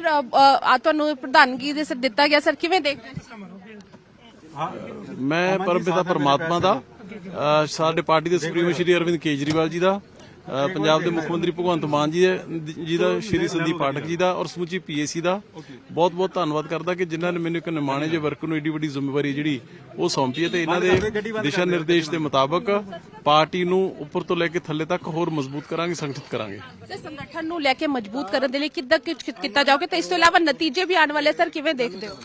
Sir ਆ ਤੁਹਾਨੂੰ ਪ੍ਰਧਾਨਗੀ ਦੇ ਸਰ ਦਿੱਤਾ ਗਿਆ? ਸਰ ਕਿਵੇਂ ਦੇਖਦੇ ਮੈਂ ਪਰਮਪਿਤਾ ਪਰਮਾਤਮਾ ਦਾ ਅ, ਸਾਡੇ ਪਾਰਟੀ ਦੇ ਸੁਪਰੀਮ ਸ਼੍ਰੀ ਅਰਵਿੰਦ ਕੇਜਰੀਵਾਲ ਜੀ ਦਾ ਪੰਜਾਬ ਦੇ ਮੁੱਖ ਮੰਤਰੀ ਭਗਵੰਤ ਮਾਨ ਜੀ ਦੇ ਜੀ ਦਾ ਸ਼੍ਰੀ ਸੰਦੀਪ ਪਾਠਕ ਜੀ ਦਾ ਔਰ ਸਮੁੱਚੀ ਪੀਏਸੀ ਦਾ। ਬਹੁਤ ਬਹੁਤ ਧੰਨਵਾਦ ਕਰਦਾ ਕਿ ਜਿਨ੍ਹਾਂ ਨੇ ਮੈਨੂੰ ਇੱਕ ਨਿਮਾਣੇ ਜਿਹੇ ਵਰਕ ਨੂੰ ਏਡੀ ਵੱਡੀ ਜ਼ਿੰਮੇਵਾਰੀ ਜਿਹੜੀ ਉਹ ਸੌਂਪੀ ਹੈ ਤੇ ਇਹਨਾਂ ਦੇ ਦਿਸ਼ਾ ਨਿਰਦੇਸ਼ ਦੇ ਮੁਤਾਬਕ ਪਾਰਟੀ ਨੂੰ ਉੱਪਰ ਤੋਂ ਲੈ ਕੇ ਥੱਲੇ ਤੱਕ ਹੋਰ ਮਜ਼ਬੂਤ ਕਰਾਂਗੇ ਸੰਗਠਿਤ ਕਰਾਂਗੇ। ਸਰ ਸੰਗਠਨ ਨੂੰ ਲੈ ਕੇ ਮਜ਼ਬੂਤ ਕਰਨ ਦੇ ਲਈ ਕਿੱਦਾਂ ਕੁਝ ਕੀਤਾ ਜਾਓਗੇ ਤੇ ਇਸ ਤੋਂ ਇਲਾਵਾ ਨਤੀਜੇ ਵੀ ਆਉਣ ਵਾਲੇ ਸਰ ਕਿਵੇਂ ਦੇਖਦੇ ਹੋ?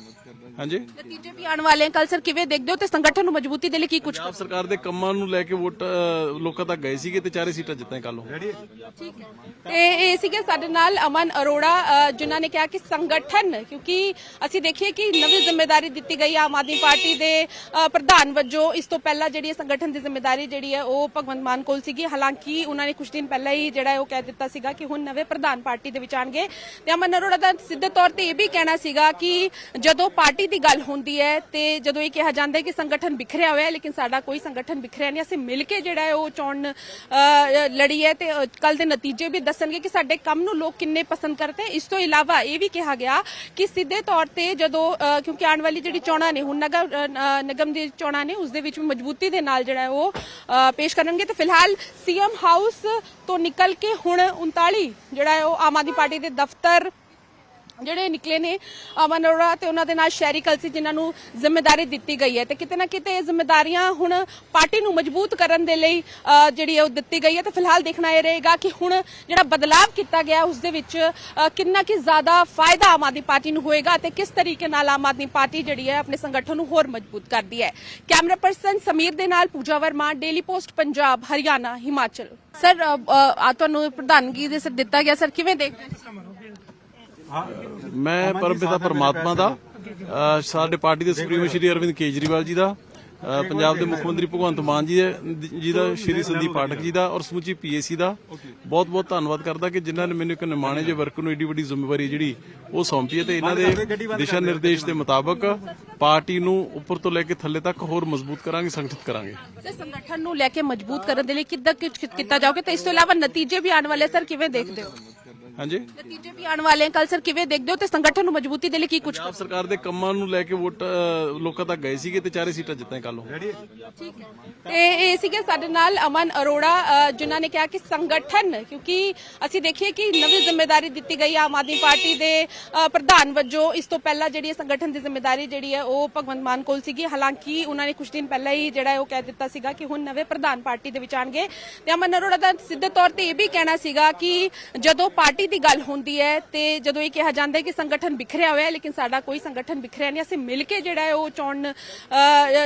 ਹਾਂਜੀ। ਨਤੀਜੇ ਵੀ ਆਉਣ ਵਾਲੇ ਕੱਲ ਸਰ ਕਿਵੇਂ ਦੇਖਦੇ ਹੋ ਤੇ ਸੰਗਠਨ ਨੂੰ ਮਜ਼ਬੂਤੀ ਦੇ ਲਈ ਕੀ ਕੁਝ ਪੰਜਾਬ ਸਰਕਾਰ ਦੇ ਕੰਮਾਂ ਨੂੰ ਲੈ ਕੇ ਵੋਟ ਅ, ਲੋਕਾਂ ਤੱਕ ਗਏ ਸੀਗੇ ਤੇ ਚਾਰੇ ਸੀਟਾਂ ਜਿੱਤਾਂ ਕੱਲ ਨੂੰ। ਠੀਕ ਹੈ। ਤੇ ਇਹ ਸੀਗੇ ਸਾਡੇ ਨਾਲ ਅਮਨ ਅਰੋੜਾ ਅ, ਜਿਨ੍ਹਾਂ ਨੇ ਕਿਹਾ ਕਿ ਸੰਗਠਨ ਕਿਉਂਕਿ ਅਸੀਂ ਦੇਖੀਏ ਕਿ ਨਵੀਂ ਜ਼ਿੰਮੇਵਾਰੀ ਦਿੱਤੀ ਗਈ ਆਮ ਆਦਮੀ ਪਾਰਟੀ ਦੇ ਅ, ਪ੍ਰਧਾਨ ਵਜੋਂ। ਇਸ ਤੋਂ ਪਹਿਲਾਂ ਜਿਹੜੀ ਇਹ ਸੰਗਠਨ ਦੀ ਜ਼ਿੰਮੇਵਾਰੀ ਜਿਹੜੀ ਹੈ ਉਹ ਭਗਵੰਤ ਮਾਨ ਕੋਲ ਸੀਗੀ। ਹਾਲਾਂਕਿ ਉਹਨਾਂ ਨੇ ਕੁਝ ਦਿਨ ਪਹਿਲਾਂ ਹੀ ਜਿਹੜਾ ਹੈ ਉਹ ਕਹਿ ਦਿੱਤਾ ਸੀਗਾ ਕਿ ਹੁਣ ਨਵੇਂ ਪ੍ਰਧਾਨ ਪਾਰਟੀ ਦੇ ਵਿੱਚ ਆਣਗੇ ਤੇ ਅਮਨ ਅਰੋੜਾ ਦਾ ਸਿੱਧੇ ਤੌਰ ਤੇ ਇਹ ਵੀ ਕਹਿਣਾ ਸੀਗਾ ਕਿ ਜਦੋਂ ਪਾਰਟੀ ਦੀ ਗੱਲ ਹੁੰਦੀ ਹੈ ਤੇ ਜਦੋਂ ਇਹ ਕਿਹਾ ਜਾਂਦਾ ਹੈ ਕਿ ਸੰਗਠਨ ਬਿਖਰਿਆ ਹੋਇਆ ਹੈ, ਲੇਕਿਨ ਸਾਡਾ ਕੋਈ ਸੰਗਠਨ ਬਿਖਰਿਆ ਨਹੀਂ, ਅਸੀਂ ਮਿਲ ਕੇ ਜਿਹੜਾ ਹੈ ਉਹ ਚੋਣ ਲੜੀ ਹੈ ਤੇ ਕੱਲ ਦੇ ਨਤੀਜੇ ਵੀ ਦੱਸਣਗੇ ਕਿ ਸਾਡੇ ਕੰਮ ਨੂੰ ਲੋਕ ਕਿੰਨੇ ਪਸੰਦ ਕਰਦੇ ਇਸ ਤੋਂ ਇਲਾਵਾ ਇਹ ਵੀ ਕਿਹਾ ਗਿਆ ਕਿ ਸਿੱਧੇ ਤੌਰ ਤੇ ਜਦੋਂ ਕਿਉਂਕਿ ਆਉਣ ਵਾਲੀ ਜਿਹੜੀ ਚੋਣਾਂ ਨੇ, ਹੁਣ ਨਗਰ ਨਿਗਮ ਦੀ ਚੋਣਾਂ ਨੇ ਉਸ ਦੇ ਵਿੱਚ ਵੀ ਮਜ਼ਬੂਤੀ ਦੇ ਨਾਲ ਜਿਹੜਾ ਉਹ ਪੇਸ਼ ਕਰਨਗੇ। ਤੇ ਫਿਲਹਾਲ ਸੀਐਮ ਹਾਊਸ ਤੋਂ ਨਿਕਲ ਕੇ ਹੁਣ 39 ਜਿਹੜਾ ਉਹ ਆਮ ਆਦਮੀ ਪਾਰਟੀ ਦੇ ਦਫ਼ਤਰ ਜਿਹੜੇ ਨਿਕਲੇ ਨੇ ਅਮਨ ਅਰੋੜਾ ਤੇ ਉਹਨਾਂ ਦੇ ਨਾਲ ਸ਼ਹਿਰੀ ਕਲਸੀ ਜਿਨ੍ਹਾਂ ਨੂੰ ਜ਼ਿੰਮੇਵਾਰੀ ਦਿੱਤੀ ਗਈ ਹੈ ਤੇ ਕਿਤੇ ਨਾ ਕਿਤੇ ਇਹ ਜ਼ਿੰਮੇਵਾਰੀਆਂ ਹੁਣ ਪਾਰਟੀ ਨੂੰ ਮਜ਼ਬੂਤ ਕਰਨ ਦੇ ਲਈ ਜਿਹੜੀ ਉਹ ਦਿੱਤੀ ਗਈ ਹੈ ਤੇ ਫਿਲਹਾਲ ਦੇਖਣਾ ਇਹ ਰਹੇਗਾ ਕਿ ਹੁਣ ਜਿਹੜਾ ਬਦਲਾਵ ਕੀਤਾ ਗਿਆ ਉਸ ਦੇ ਵਿੱਚ ਕਿੰਨਾ ਕਿ ਜ਼ਿਆਦਾ ਫਾਇਦਾ ਆਮ ਆਦਮੀ ਪਾਰਟੀ ਨੂੰ ਹੋਏਗਾ ਤੇ ਕਿਸ ਤਰੀਕੇ ਨਾਲ ਆਮ ਆਦਮੀ ਪਾਰਟੀ ਜਿਹੜੀ ਹੈ ਆਪਣੇ ਸੰਗਠਨ ਨੂੰ ਹੋਰ ਮਜ਼ਬੂਤ ਕਰਦੀ ਹੈ। ਕੈਮਰਾ ਪਰਸਨ ਸਮੀਰ ਦੇ ਨਾਲ Pooja Verma daily post Punjab, Haryana, Himachal. Sir ਤੁਹਾਨੂੰ ਪ੍ਰਧਾਨਗੀ ਦੇ ਸਰ ਦਿੱਤਾ ਗਿਆ, ਸਰ ਕਿਵੇਂ ਦੇਖਦੇ ਹੋ ਮੈਂ ਪਰਮਪਿਤਾ ਪਰਮਾਤਮਾ ਦਾ। ਸਾਡੇ ਪਾਰਟੀ ਦੇ ਸੁਪਰੀਮੋ ਸ਼੍ਰੀ ਅਰਵਿੰਦ ਕੇਜਰੀਵਾਲ ਜੀ ਦਾ ਪੰਜਾਬ ਦੇ ਮੁੱਖ ਮੰਤਰੀ ਭਗਵੰਤ ਮਾਨ ਜੀ ਦੇ ਜੀ ਦਾ ਸ਼੍ਰੀ ਸੰਦੀਪ ਪਾਠਕ ਜੀ ਦਾ ਔਰ ਸਮੁੱਚੀ ਪੀਏਸੀ ਦਾ। ਬਹੁਤ ਬਹੁਤ ਧੰਨਵਾਦ ਕਰਦਾ ਕਿ ਜਿਨ੍ਹਾਂ ਨੇ ਮੈਨੂੰ ਇੱਕ ਨਿਮਾਣੇ ਜਿਹੇ ਵਰਕ ਨੂੰ ਏਡੀ ਵੱਡੀ ਜ਼ਿੰਮੇਵਾਰੀ ਜਿਹੜੀ ਉਹ ਸੌਂਪੀ ਹੈ ਤੇ ਇਹਨਾਂ ਦੇ ਦਿਸ਼ਾ ਨਿਰਦੇਸ਼ ਦੇ। ਮੁਤਾਬਕ ਪਾਰਟੀ ਨੂੰ ਉੱਪਰ ਤੋਂ ਲੈ ਕੇ ਥੱਲੇ ਤੱਕ ਹੋਰ ਮਜ਼ਬੂਤ ਕਰਾਂਗੇ ਸੰਗਠਿਤ ਕਰਾਂਗੇ। ਸੰਗਠਨ ਨੂੰ ਲੈ ਕੇ ਮਜ਼ਬੂਤ ਕਰਨ ਦੇ ਲਈ ਕਿੱਦਾਂ ਕੁਝ ਕੀਤਾ ਜਾਓਗੇ? ਤੇ ਇਸ ਤੋਂ ਇਲਾਵਾ ਨਤੀਜੇ ਵੀ ਆਉਣ ਵਾਲੇ ਸਰ ਕਿਵੇਂ ਦੇਖਦੇ ਹੋ? ਹਾਂਜੀ। ਨਤੀਜੇ ਵੀ ਆਉਣ ਵਾਲੇ ਕੱਲ ਸਰ ਕਿਵੇਂ ਦੇਖਦੇ ਹੋ ਤੇ ਸੰਗਠਨ ਨੂੰ ਮਜ਼ਬੂਤੀ ਦੇ ਲਈ ਕੀ ਕੁਝ ਪੰਜਾਬ ਸਰਕਾਰ ਦੇ ਕੰਮਾਂ ਨੂੰ ਲੈ ਕੇ ਵੋਟ ਅ, ਲੋਕਾਂ ਤੱਕ ਗਏ ਸੀਗੇ ਤੇ ਚਾਰੇ ਸੀਟਾਂ ਜਿੱਤਾਂ ਕੱਲ ਨੂੰ। ਠੀਕ ਹੈ। ਤੇ ਇਹ ਸੀਗੇ ਸਾਡੇ ਨਾਲ ਅਮਨ ਅਰੋੜਾ ਅ, ਜਿਨ੍ਹਾਂ ਨੇ ਕਿਹਾ ਕਿ ਸੰਗਠਨ ਕਿਉਂਕਿ ਅਸੀਂ ਦੇਖੀਏ ਕਿ ਨਵੀਂ ਜ਼ਿੰਮੇਵਾਰੀ ਦਿੱਤੀ ਗਈ ਆਮ ਆਦਮੀ ਪਾਰਟੀ ਦੇ ਅ, ਪ੍ਰਧਾਨ ਵਜੋਂ। ਇਸ ਤੋਂ ਪਹਿਲਾਂ ਜਿਹੜੀ ਇਹ ਸੰਗਠਨ ਦੀ ਜ਼ਿੰਮੇਵਾਰੀ ਜਿਹੜੀ ਹੈ ਉਹ ਭਗਵੰਤ ਮਾਨ ਕੋਲ ਸੀਗੀ। ਹਾਲਾਂਕਿ ਉਹਨਾਂ ਨੇ ਕੁਝ ਦਿਨ ਪਹਿਲਾਂ ਹੀ ਜਿਹੜਾ ਹੈ ਉਹ ਕਹਿ ਦਿੱਤਾ ਸੀਗਾ ਕਿ ਹੁਣ ਨਵੇਂ ਪ੍ਰਧਾਨ ਪਾਰਟੀ ਦੇ ਵਿੱਚ ਆਣਗੇ ਤੇ ਅਮਨ ਅਰੋੜਾ ਦਾ ਸਿੱਧੇ ਤੌਰ ਤੇ ਇਹ ਵੀ ਕਹਿਣਾ ਸੀਗਾ ਕਿ ਜਦੋਂ ਪਾਰਟੀ ਦੀ ਗੱਲ ਹੁੰਦੀ ਹੈ ਤੇ ਜਦੋਂ ਇਹ ਕਿਹਾ ਜਾਂਦਾ ਹੈ ਕਿ ਸੰਗਠਨ ਬਿਖਰਿਆ ਹੋਇਆ ਹੈ, ਲੇਕਿਨ ਸਾਡਾ ਕੋਈ ਸੰਗਠਨ ਬਿਖਰਿਆ ਨਹੀਂ, ਅਸੀਂ ਮਿਲ ਕੇ ਜਿਹੜਾ ਹੈ ਉਹ ਚੋਣ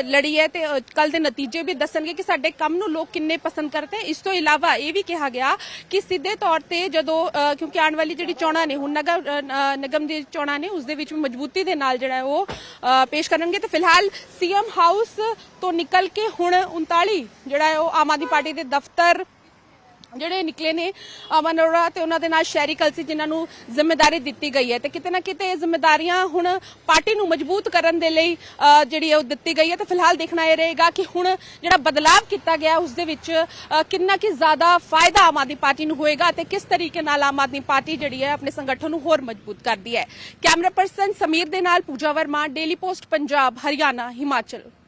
ਲੜੀ ਹੈ ਤੇ ਕੱਲ ਦੇ ਨਤੀਜੇ ਵੀ ਦੱਸਣਗੇ ਕਿ ਸਾਡੇ ਕੰਮ ਨੂੰ ਲੋਕ ਕਿੰਨੇ ਪਸੰਦ ਕਰਦੇ ਇਸ ਤੋਂ ਇਲਾਵਾ ਇਹ ਵੀ ਕਿਹਾ ਗਿਆ ਕਿ ਸਿੱਧੇ ਤੌਰ ਤੇ ਜਦੋਂ ਕਿਉਂਕਿ ਆਉਣ ਵਾਲੀ ਜਿਹੜੀ ਚੋਣਾਂ ਨੇ, ਹੁਣ ਨਗਰ ਨਿਗਮ ਦੀ ਚੋਣਾਂ ਨੇ ਉਸ ਦੇ ਵਿੱਚ ਵੀ ਮਜ਼ਬੂਤੀ ਦੇ ਨਾਲ ਜਿਹੜਾ ਉਹ ਪੇਸ਼ ਕਰਨਗੇ। ਤੇ ਫਿਲਹਾਲ ਸੀਐਮ ਹਾਊਸ ਤੋਂ ਨਿਕਲ ਕੇ ਹੁਣ 39 ਜਿਹੜਾ ਉਹ ਆਮ ਆਦਮੀ ਪਾਰਟੀ ਦੇ ਦਫ਼ਤਰ ਜਿਹੜੇ ਨਿਕਲੇ ਨੇ ਅਮਨ ਅਰੋੜਾ ਤੇ ਉਹਨਾਂ ਦੇ ਨਾਲ ਸ਼ਹਿਰੀ ਕਲਸੀ ਜਿਨ੍ਹਾਂ ਨੂੰ ਜ਼ਿੰਮੇਵਾਰੀ ਦਿੱਤੀ ਗਈ ਹੈ ਤੇ ਕਿਤੇ ਨਾ ਕਿਤੇ ਇਹ ਜ਼ਿੰਮੇਵਾਰੀਆਂ ਹੁਣ ਪਾਰਟੀ ਨੂੰ ਮਜ਼ਬੂਤ ਕਰਨ ਦੇ ਲਈ ਜਿਹੜੀ ਹੈ ਉਹ ਦਿੱਤੀ ਗਈ ਹੈ ਤੇ ਫਿਲਹਾਲ ਦੇਖਣਾ ਇਹ ਰਹੇਗਾ ਕਿ ਹੁਣ ਜਿਹੜਾ ਬਦਲਾਵ ਕੀਤਾ ਗਿਆ ਉਸ ਦੇ ਵਿੱਚ ਕਿੰਨਾ ਕਿ ਜ਼ਿਆਦਾ ਫਾਇਦਾ ਆਮ ਆਦਮੀ ਪਾਰਟੀ ਨੂੰ ਹੋਏਗਾ ਤੇ ਕਿਸ ਤਰੀਕੇ ਨਾਲ ਆਮ ਆਦਮੀ ਪਾਰਟੀ ਜਿਹੜੀ ਹੈ ਆਪਣੇ ਸੰਗਠਨ ਨੂੰ ਹੋਰ ਮਜ਼ਬੂਤ ਕਰਦੀ ਹੈ। ਕੈਮਰਾ ਪਰਸਨ ਸਮੀਰ ਦੇ ਨਾਲ ਪੂਜਾ ਵਰਮਾ, ਡੇਲੀ ਪੋਸਟ ਪੰਜਾਬ, ਹਰਿਆਣਾ, ਹਿਮਾਚਲ।